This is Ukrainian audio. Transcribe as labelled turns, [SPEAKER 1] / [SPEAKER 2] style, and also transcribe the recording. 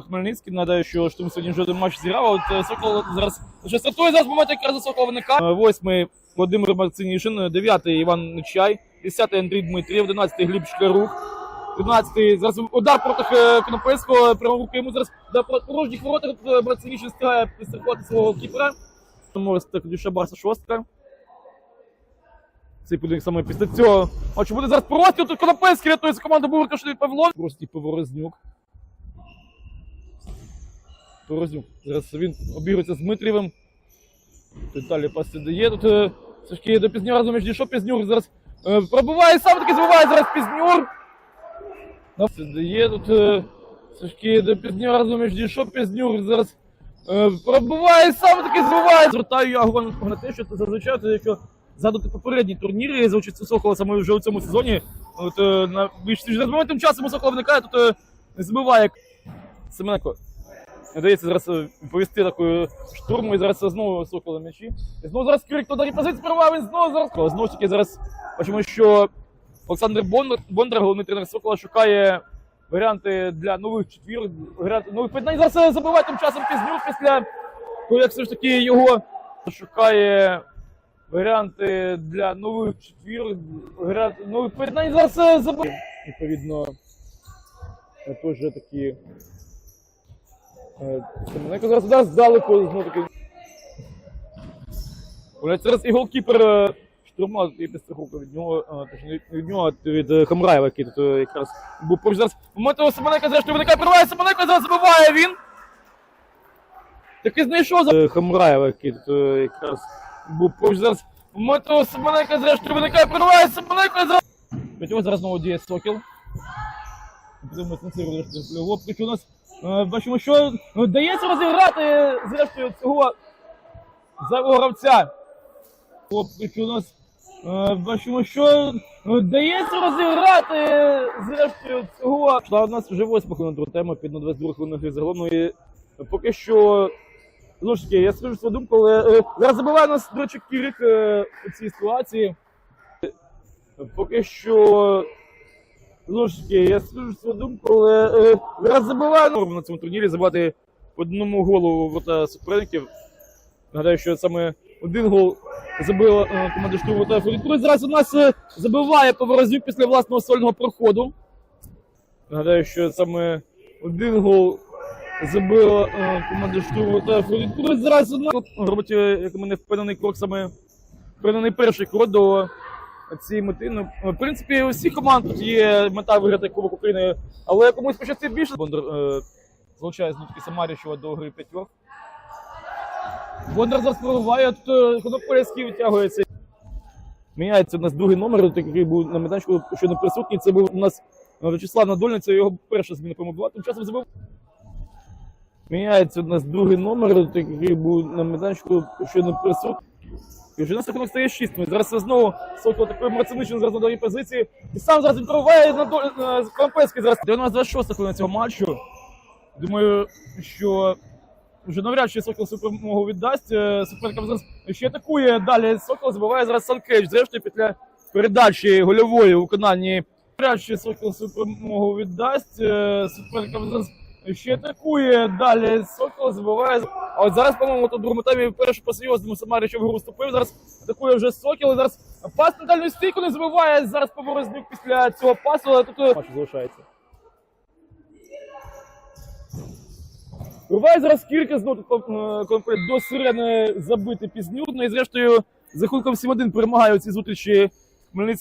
[SPEAKER 1] Хмельницький. Нагадаю, що Штурм сьогодні вже матч зіграв. От е, Сокол зараз вже стартує зараз момент якраз за Сокола виникає. Е, Восьмий Володимир Марцинішин, дев'ятий Іван Нечай, десятий Андрій Дмитрів, одинадцятий Гліб Шклярук. 15-й зараз удар проти е, Конопельського, прямо руки йому зараз до порожніх воротах е, Марцинішин встигає підстрахувати свого кіпера. Може так Дюша Барса шостка. Цей поєдинок саме після цього. А чи буде зараз простір, тут Конопельський рятується команда Бурка, що Павло. Простій Поворознюк. Поворознюк. Зараз він обігрується з Дмитрієвим. Тут далі пас дає. Тут е, все до Пізнюра між дійшов Пізнюр. Зараз е, пробиває сам таки збиває зараз Пізнюр. Це тут е, таки до Пізнюра між дійшов Пізнюр. Зараз пробиває сам таки збиває. Звертаю я увагу на те, що це зазвичай, це якщо згадати попередні турніри за участю Сокола саме вже у цьому сезоні. От на більш ніж тим часом у Сокола виникає, тут збиває Семенко. Дається зараз е, повести такою штурму і зараз знову Сокола м'ячі. І знову зараз Кирик туди позиції прорвав, він знову зараз. Знову ж таки зараз бачимо, що Олександр Бондар, Бондар, головний тренер Сокола, шукає варіанти для нових четвір, варіанти нових поєднань. Зараз е, забиває тим часом Пізнюк після того, як все ж таки його шукає варіанти для нових четвір, варіанти нових поєднань. Зараз е, забиває. Відповідно, теж такі Семененко зараз удар здалеку знову таки. Блять, зараз і голкіпер штурма і підстраховка від нього, е, точніше від нього, від е, Хамраєва, який тут е, якраз був поруч зараз. Момент того Семененка зрештою виникає, прориває Семененко, зараз забиває він. Таки знайшов за Хамраєва, який тут якраз був поруч зараз. Момент того Семененка зрештою виникає, прориває Семененко, зараз. Від цього зараз знову діє Сокіл. Будемо сенсирувати його. У нас е, бачимо, що е, дається розіграти зрештою цього гравця. Хлопці у нас е, бачимо, що е, дається розіграти зрештою цього. Шла у нас вже восьма хвилина тема під на 22 хвилин гри загалом. Ну і поки що. Знову ж таки, я скажу свою думку, але е, зараз забиває нас, до речі, Кірик е, у цій ситуації. Поки що Знову ж таки, я скажу свою думку, але е, зараз забиваю норму на цьому турнірі забивати по одному голу вота суперників. Нагадаю, що саме один гол забила е, команда штурму вота Форітури. Зараз у нас е, забиває Поворознюк після власного сольного проходу. Нагадаю, що саме один гол забила е, команда штурму вота Форітури. Зараз у нас робить, е, як мене впевнений крок, саме впевнений перший крок до цієї мети. Ну, в принципі, у всіх команд тут є мета виграти Кубок України, але комусь почасти більше. Бондар е, залучає знову таки Самарічева до гри п'ятьох. Бондар зараз прориває, тут е, Конопольський витягується. Міняється у нас другий номер, який був на майданчику, що не присутній. Це був у нас е, Вячеслав Надольний, це його перша зміна по була. Тим часом забив. Міняється у нас другий номер, який був на майданчику, що не присутній. І вже на рахунок стає 6. Зараз це знову Сокол такий Марциничний зараз на другій позиції. І сам зараз він прориває на до... на- Крампецький зараз. 96 хвилина цього матчу. Думаю, що вже навряд чи Сокол цю перемогу віддасть. Е, Суперникам зараз ще атакує. Далі Сокол забиває зараз Санкевич. Зрештою, після передачі гольової у виконанні. Навряд чи Сокол цю перемогу віддасть. Е, Суперникам зараз ще атакує. Далі Сокол забиває. А от зараз, по-моєму, тут в другому таймі перше по серйозному Самарі, що в гру вступив. Зараз атакує вже Сокіл. І зараз пас на дальню стійку не забиває. Зараз Поворознюк після цього пасу, але тут е, матч залишається. Руває зараз кілька знову тут е, конкурент до сирени забити пізнюрно. І зрештою, за рахунком 7-1 перемагає у цій зустрічі Хмельницький.